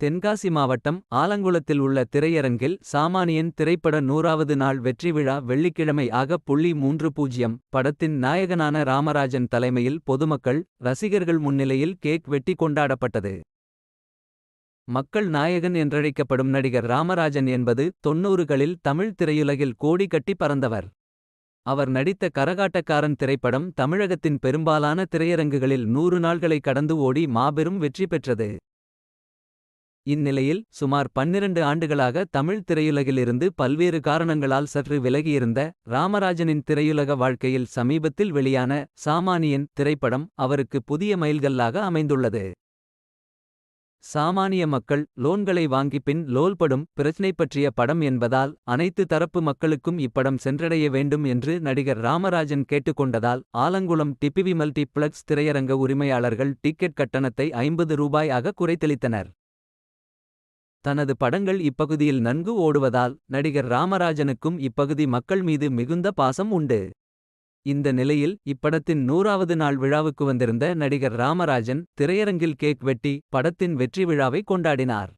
தென்காசி மாவட்டம் ஆலங்குளத்தில் உள்ள திரையரங்கில் சாமானியன் திரைப்பட நூறாவது நாள் வெற்றி விழா வெள்ளிக்கிழமை ஆக புள்ளி மூன்று பூஜ்யம் படத்தின் நாயகனான ராமராஜன் தலைமையில் பொதுமக்கள் ரசிகர்கள் முன்னிலையில் கேக் வெட்டி கொண்டாடப்பட்டது. மக்கள் நாயகன் என்றழைக்கப்படும் நடிகர் ராமராஜன் என்பது தொன்னூறுகளில் தமிழ் திரையுலகில் கோடி கட்டி பறந்தவர். அவர் நடித்த கரகாட்டக்காரன் திரைப்படம் தமிழகத்தின் பெரும்பாலான திரையரங்குகளில் நூறு நாள்களை கடந்து ஓடி மாபெரும் வெற்றி பெற்றது. இந்நிலையில் சுமார் பன்னிரண்டு ஆண்டுகளாக தமிழ் திரையுலகிலிருந்து பல்வேறு காரணங்களால் சற்று விலகியிருந்த ராமராஜனின் திரையுலக வாழ்க்கையில் சமீபத்தில் வெளியான சாமானியன் திரைப்படம் அவருக்கு புதிய மைல்கல்லாக அமைந்துள்ளது. சாமானிய மக்கள் லோன்களை வாங்கி பின் லோல்படும் பிரச்சினை பற்றிய படம் என்பதால் அனைத்து தரப்பு மக்களுக்கும் இப்படம் சென்றடைய வேண்டும் என்று நடிகர் ராமராஜன் கேட்டுக்கொண்டதால் ஆலங்குளம் டிபிவி மல்டிப்ளக்ஸ் திரையரங்க உரிமையாளர்கள் டிக்கெட் கட்டணத்தை ஐம்பது ரூபாய் ஆக குறைத்தளித்தனர். தனது படங்கள் இப்பகுதியில் நன்கு ஓடுவதால் நடிகர் ராமராஜனுக்கும் இப்பகுதி மக்கள் மீது மிகுந்த பாசம் உண்டு. இந்த நிலையில் இப்படத்தின் நூறாவது நாள் விழாவுக்கு வந்திருந்த நடிகர் ராமராஜன் திரையரங்கில் கேக் வெட்டி படத்தின் வெற்றி விழாவை கொண்டாடினார்.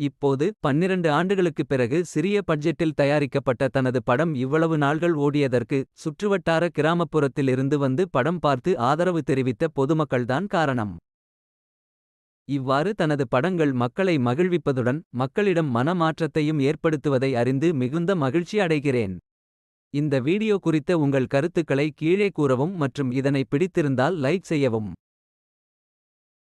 இப்போது பன்னிரண்டு ஆண்டுகளுக்குப் பிறகு சிறிய பட்ஜெட்டில் தயாரிக்கப்பட்ட தனது படம் இவ்வளவு நாள்கள் ஓடியதற்கு சுற்றுவட்டார கிராமப்புறத்தில் இருந்து வந்து படம் பார்த்து ஆதரவு தெரிவித்த பொதுமக்கள்தான் காரணம். இவ்வாறு தனது படங்கள் மக்களை மகிழ்விப்பதுடன் மக்களிடம் மனமாற்றத்தையும் ஏற்படுத்துவதை அறிந்து மிகுந்த மகிழ்ச்சி அடைகிறேன். இந்த வீடியோ குறித்த உங்கள் கருத்துக்களை கீழே கூறவும் மற்றும் இதனை பிடித்திருந்தால் லைக் செய்யவும்.